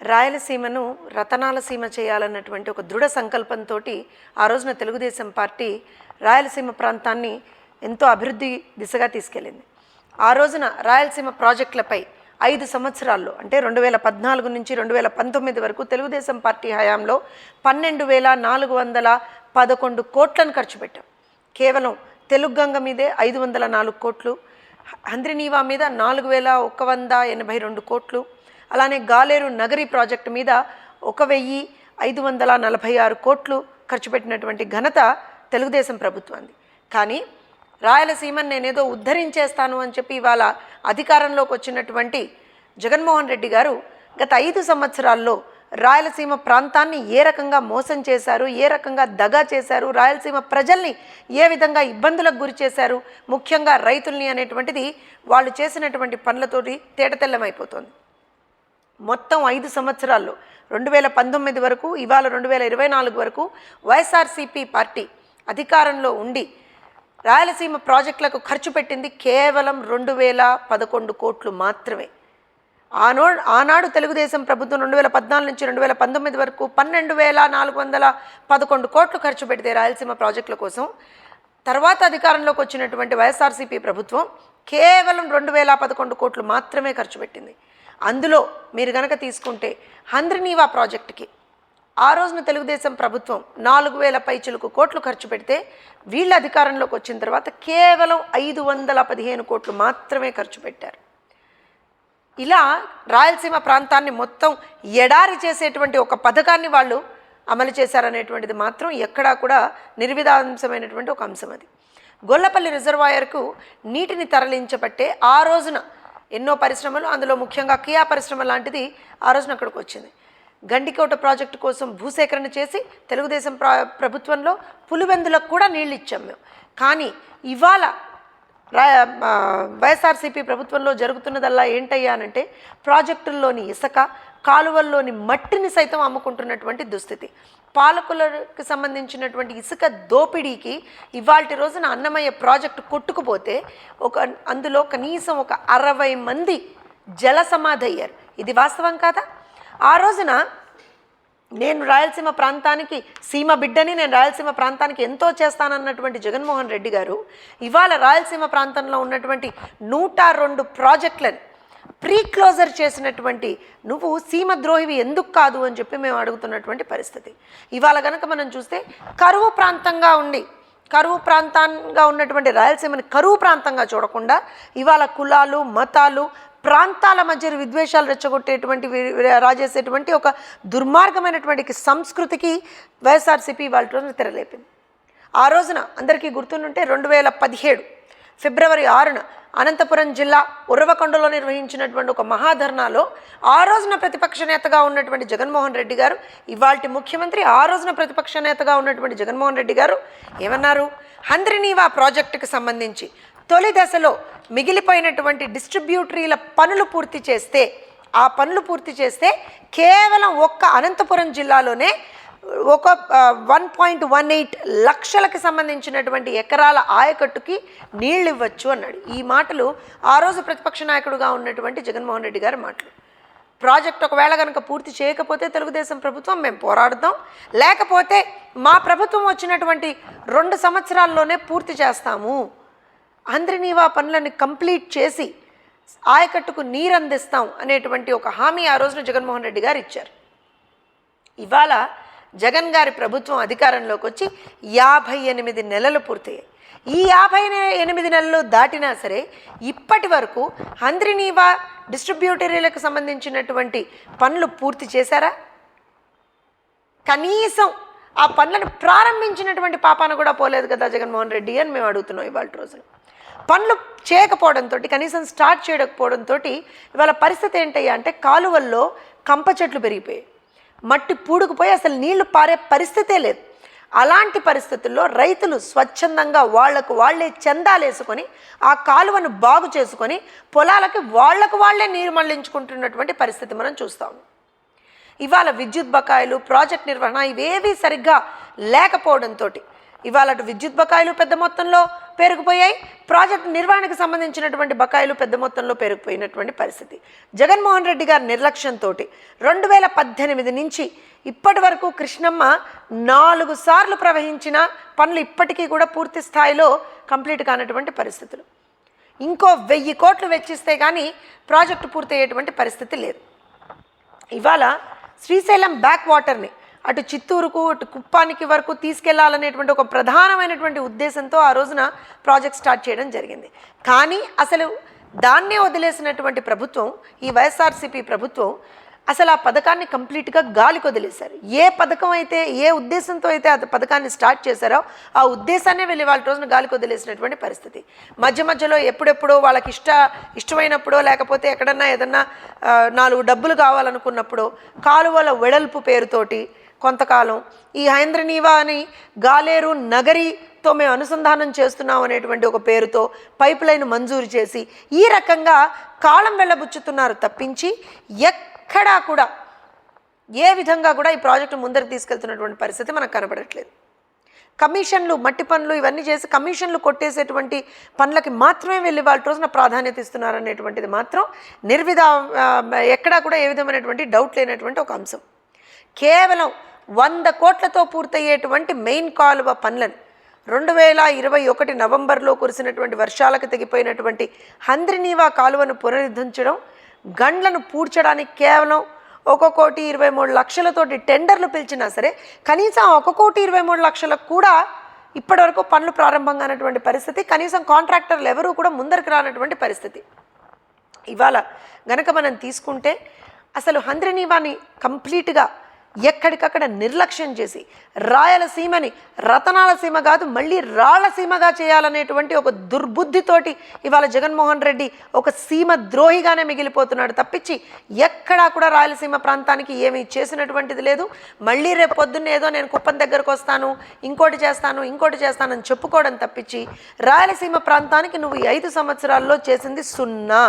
రాయలసీమను రతనాల సీమ చేయాలన్నటువంటి ఒక దృఢ సంకల్పంతో ఆ రోజున తెలుగుదేశం పార్టీ రాయలసీమ ప్రాంతాన్ని ఎంతో అభివృద్ధి దిశగా తీసుకెళ్ళింది. ఆ రోజున రాయలసీమ ప్రాజెక్టులపై ఐదు సంవత్సరాల్లో అంటే రెండు వేల పద్నాలుగు నుంచి రెండు వేల పంతొమ్మిది వరకు తెలుగుదేశం పార్టీ హయాంలో పన్నెండు వేల నాలుగు వందల పదకొండు కోట్లను ఖర్చు పెట్టాం. కేవలం గంగ మీదే ఐదు వందల నాలుగు కోట్లు హంద్రినీవా మీద నాలుగు వేల ఒక వంద ఎనభై రెండు కోట్లు అలానే గాలేరు నగరి ప్రాజెక్టు మీద ఒక వెయ్యి ఐదు వందల నలభై ఆరు కోట్లు ఖర్చు పెట్టినటువంటి ఘనత తెలుగుదేశం ప్రభుత్వంది. కానీ రాయలసీమను నేనేదో ఉద్ధరించేస్తాను అని చెప్పి ఇవాళ అధికారంలోకి వచ్చినటువంటి జగన్మోహన్ రెడ్డి గారు గత ఐదు సంవత్సరాల్లో రాయలసీమ ప్రాంతాన్ని ఏ రకంగా మోసం చేశారు ఏ రకంగా దగా చేశారు రాయలసీమ ప్రజల్ని ఏ విధంగా ఇబ్బందులకు గురి చేశారు ముఖ్యంగా రైతుల్ని అనేటువంటిది వాళ్ళు చేసినటువంటి పనులతోటి తేటతెల్లమైపోతుంది. మొత్తం ఐదు సంవత్సరాల్లో రెండు వేల పంతొమ్మిది వరకు ఇవాళ రెండు వేల ఇరవై నాలుగు వరకు వైఎస్ఆర్సీపీ పార్టీ అధికారంలో ఉండి రాయలసీమ ప్రాజెక్టులకు ఖర్చు పెట్టింది కేవలం రెండు వేల పదకొండు కోట్లు మాత్రమే. ఆనో ఆనాడు తెలుగుదేశం ప్రభుత్వం రెండు వేల పద్నాలుగు నుంచి రెండు వేల పంతొమ్మిది వరకు పన్నెండు వేల నాలుగు వందల పదకొండు కోట్లు ఖర్చు పెడితే రాయలసీమ ప్రాజెక్టుల కోసం. తర్వాత అధికారంలోకి వచ్చినటువంటి వైఎస్ఆర్సీపీ ప్రభుత్వం కేవలం రెండు వేల పదకొండు కోట్లు మాత్రమే ఖర్చు పెట్టింది. అందులో మీరు గనక తీసుకుంటే హంద్రినీవా ప్రాజెక్టుకి. ఆ రోజున తెలుగుదేశం ప్రభుత్వం నాలుగు వేల పైచులకు కోట్లు ఖర్చు పెడితే వీళ్ళ అధికారంలోకి వచ్చిన తర్వాత కేవలం ఐదు వందల పదిహేను కోట్లు మాత్రమే ఖర్చు పెట్టారు. ఇలా రాయలసీమ ప్రాంతాన్ని మొత్తం ఎడారి చేసేటువంటి ఒక పథకాన్ని వాళ్ళు అమలు చేశారనేటువంటిది మాత్రం ఎక్కడా కూడా నిర్విధాంశమైనటువంటి ఒక అంశం అది. గొల్లపల్లి రిజర్వాయర్కు నీటిని తరలించబట్టే ఆ రోజున ఎన్నో పరిశ్రమలు అందులో ముఖ్యంగా కియా పరిశ్రమ లాంటిది ఆ రోజున అక్కడికి వచ్చింది. గండికోట ప్రాజెక్టు కోసం భూసేకరణ చేసి తెలుగుదేశం ప్రభుత్వంలో పులివెందులకు కూడా నీళ్ళు ఇచ్చాం మేము. కానీ ఇవాళ వైఎస్ఆర్సీపీ ప్రభుత్వంలో జరుగుతున్నదల్లా ఏంటయ్యా అనంటే ప్రాజెక్టుల్లోని ఇసుక కాలువల్లోని మట్టిని సైతం అమ్ముకుంటున్నటువంటి దుస్థితి. పాలకులకు సంబంధించినటువంటి ఇసుక దోపిడీకి ఇవాళ రోజున అన్నమయ్య ప్రాజెక్టు కొట్టుకుపోతే ఒక అందులో కనీసం ఒక అరవై మంది జల సమాధి అయ్యారు ఇది వాస్తవం కాదా? ఆ రోజున నేను రాయలసీమ ప్రాంతానికి సీమ బిడ్డని నేను రాయలసీమ ప్రాంతానికి ఎంతో చేస్తానన్నటువంటి జగన్మోహన్ రెడ్డి గారు ఇవాళ రాయలసీమ ప్రాంతంలో ఉన్నటువంటి నూట రెండు ప్రాజెక్టులని ప్రీ క్లోజర్ చేసినటువంటి నువ్వు సీమ ద్రోహివి ఎందుకు కాదు అని చెప్పి మేము అడుగుతున్నటువంటి పరిస్థితి. ఇవాళ కనుక మనం చూస్తే కరువు ప్రాంతంగా ఉండి కరువు ప్రాంతంగా ఉన్నటువంటి రాయలసీమని కరువు ప్రాంతంగా చూడకుండా ఇవాళ కులాలు మతాలు ప్రాంతాల మధ్య విద్వేషాలు రెచ్చగొట్టేటువంటి రాజేసేటువంటి ఒక దుర్మార్గమైనటువంటి సంస్కృతికి వైఎస్ఆర్సీపీ వాళ్ళ రోజున తెరలేపింది. ఆ రోజున అందరికీ గుర్తుండుంటే రెండు వేల పదిహేడు ఫిబ్రవరి ఆరున అనంతపురం జిల్లా ఉరవకొండలో నిర్వహించినటువంటి ఒక మహాధర్నాలో ఆ రోజున ప్రతిపక్ష నేతగా ఉన్నటువంటి జగన్మోహన్ రెడ్డి గారు ఇవాళ ముఖ్యమంత్రి ఆ రోజున ప్రతిపక్ష నేతగా ఉన్నటువంటి జగన్మోహన్ రెడ్డి గారు ఏమన్నారు? హంద్రినీవా ప్రాజెక్టుకు సంబంధించి తొలి దశలో మిగిలిపోయినటువంటి డిస్ట్రిబ్యూటరీల పనులు పూర్తి చేస్తే ఆ పనులు పూర్తి చేస్తే కేవలం ఒక్క అనంతపురం జిల్లాలోనే ఒక వన్ పాయింట్ వన్ ఎయిట్ లక్షలకు సంబంధించినటువంటి ఎకరాల ఆయకట్టుకి నీళ్ళు ఇవ్వచ్చు అన్నాడు. ఈ మాటలు ఆ రోజు ప్రతిపక్ష నాయకుడుగా ఉన్నటువంటి జగన్మోహన్ రెడ్డి గారి మాటలు. ప్రాజెక్ట్ ఒకవేళ కనుక పూర్తి చేయకపోతే తెలుగుదేశం ప్రభుత్వం మేము పోరాడుతాం. లేకపోతే మా ప్రభుత్వం వచ్చినటువంటి రెండు సంవత్సరాల్లోనే పూర్తి చేస్తాము. అంద్రినీవా పనులను కంప్లీట్ చేసి ఆయకట్టుకు నీరు అందిస్తాం అనేటువంటి ఒక హామీ ఆ రోజున జగన్మోహన్ రెడ్డి గారు ఇచ్చారు. ఇవాళ జగన్ గారి ప్రభుత్వం అధికారంలోకి వచ్చి యాభై ఎనిమిది నెలలు పూర్తయ్యాయి. ఈ యాభై ఎనిమిది నెలలు దాటినా సరే ఇప్పటి వరకు హంద్రినీవా డిస్ట్రిబ్యూటరీలకు సంబంధించినటువంటి పనులు పూర్తి చేశారా? కనీసం ఆ పనులను ప్రారంభించినటువంటి పాపాన కూడా పోలేదు కదా జగన్మోహన్ రెడ్డి అని మేము అడుగుతున్నాం ఇవాళ రోజున. పనులు చేయకపోవడంతో కనీసం స్టార్ట్ చేయకపోవడంతో ఇవాళ పరిస్థితి ఏంటయ్యా అంటే కాలువల్లో కంప చెట్లు పెరిగిపోయాయి. మట్టి పూడుకుపోయి అసలు నీళ్ళు పారే పరిస్థితే లేదు. అలాంటి పరిస్థితుల్లో రైతులు స్వచ్ఛందంగా వాళ్ళకు వాళ్ళే చందాలేసుకొని ఆ కాలువను బాగు చేసుకొని పొలాలకి వాళ్ళకు వాళ్ళే నీరు మళ్ళించుకుంటున్నటువంటి పరిస్థితి మనం చూస్తాం. ఇవాళ విద్యుత్ బకాయిలు ప్రాజెక్ట్ నిర్వహణ ఇవేవి సరిగ్గా లేకపోవడంతో ఇవాళ అటు విద్యుత్ బకాయిలు పెద్ద మొత్తంలో పేరుకుపోయాయి ప్రాజెక్టు నిర్వహణకు సంబంధించినటువంటి బకాయిలు పెద్ద మొత్తంలో పెరిగిపోయినటువంటి పరిస్థితి. జగన్మోహన్ రెడ్డి గారి నిర్లక్ష్యంతో రెండు వేల పద్దెనిమిది నుంచి ఇప్పటి వరకు కృష్ణమ్మ నాలుగు సార్లు ప్రవహించిన పనులు ఇప్పటికీ కూడా పూర్తి స్థాయిలో కంప్లీట్ కానటువంటి పరిస్థితులు. ఇంకో వెయ్యి కోట్లు వెచ్చిస్తే కానీ ప్రాజెక్టు పూర్తయ్యేటువంటి పరిస్థితి లేదు. ఇవాళ శ్రీశైలం బ్యాక్ వాటర్ని అటు చిత్తూరుకు అటు కుప్పానికి వరకు తీసుకెళ్ళాలనేటువంటి ఒక ప్రధానమైనటువంటి ఉద్దేశంతో ఆ రోజున ప్రాజెక్ట్ స్టార్ట్ చేయడం జరిగింది. కానీ అసలు దాన్నే వదిలేసినటువంటి ప్రభుత్వం ఈ వైఎస్ఆర్సీపీ ప్రభుత్వం అసలు ఆ పథకాన్ని కంప్లీట్గా గాలికి వదిలేశారు. ఏ పథకం అయితే ఏ ఉద్దేశంతో అయితే ఆ పథకాన్ని స్టార్ట్ చేశారో ఆ ఉద్దేశాన్నే వెళ్ళి వాళ్ళ రోజున గాలికి వదిలేసినటువంటి పరిస్థితి. మధ్య మధ్యలో ఎప్పుడెప్పుడో వాళ్ళకి ఇష్ట ఇష్టమైనప్పుడో లేకపోతే ఎక్కడన్నా ఏదన్నా నాలుగు డబ్బులు కావాలనుకున్నప్పుడు కాలువల వెడల్పు పేరుతోటి కొంతకాలం. ఈ హైంద్రనీవా అని గాలేరు నగరితో మేము అనుసంధానం చేస్తున్నాం అనేటువంటి ఒక పేరుతో పైప్ లైన్ మంజూరు చేసి ఈ రకంగా కాలం వెళ్ళబుచ్చుతున్నారు తప్పించి ఎక్కడా కూడా ఏ విధంగా కూడా ఈ ప్రాజెక్టు ముందరికి తీసుకెళ్తున్నటువంటి పరిస్థితి మనకు కనబడట్లేదు. కమిషన్లు మట్టి పనులు ఇవన్నీ చేసి కమిషన్లు కొట్టేసేటువంటి పనులకి మాత్రమే వెళ్ళి వాళ్ళ రోజున ప్రాధాన్యత ఇస్తున్నారనేటువంటిది మాత్రం నిర్విధ ఎక్కడా కూడా ఏ విధమైనటువంటి డౌట్ లేనటువంటి ఒక అంశం. కేవలం వంద కోట్లతో పూర్తయ్యేటువంటి మెయిన్ కాలువ పనులను రెండు వేల ఇరవై ఒకటి నవంబర్లో కురిసినటువంటి వర్షాలకు తెగిపోయినటువంటి హంద్రినీవా కాలువను పునరుద్ధరించడం గండ్లను పూడ్చడానికి కేవలం ఒక కోటి ఇరవై మూడు లక్షలతోటి టెండర్లు పిలిచినా సరే కనీసం ఒక కోటి ఇరవై మూడు లక్షలకు కూడా ఇప్పటివరకు పనులు ప్రారంభం కానటువంటి పరిస్థితి. కనీసం కాంట్రాక్టర్లు ఎవరూ కూడా ముందరికి రానటువంటి పరిస్థితి. ఇవాళ గనక మనం తీసుకుంటే అసలు హంద్రినీవాని కంప్లీట్గా ఎక్కడికక్కడ నిర్లక్ష్యం చేసి రాయలసీమని రతనాల సీమ కాదు మళ్ళీ రాళ్ళసీమగా చేయాలనేటువంటి ఒక దుర్బుద్ధితోటి ఇవాళ జగన్మోహన్ రెడ్డి ఒక సీమ ద్రోహిగానే మిగిలిపోతున్నాడు. తప్పించి ఎక్కడా కూడా రాయలసీమ ప్రాంతానికి ఏమీ చేసినటువంటిది లేదు. మళ్ళీ రేపు పొద్దున్న ఏదో నేను కుప్పం దగ్గరకు వస్తాను ఇంకోటి చేస్తాను ఇంకోటి చేస్తానని చెప్పుకోవడం తప్పించి రాయలసీమ ప్రాంతానికి నువ్వు ఐదు సంవత్సరాల్లో చేసింది సున్నా.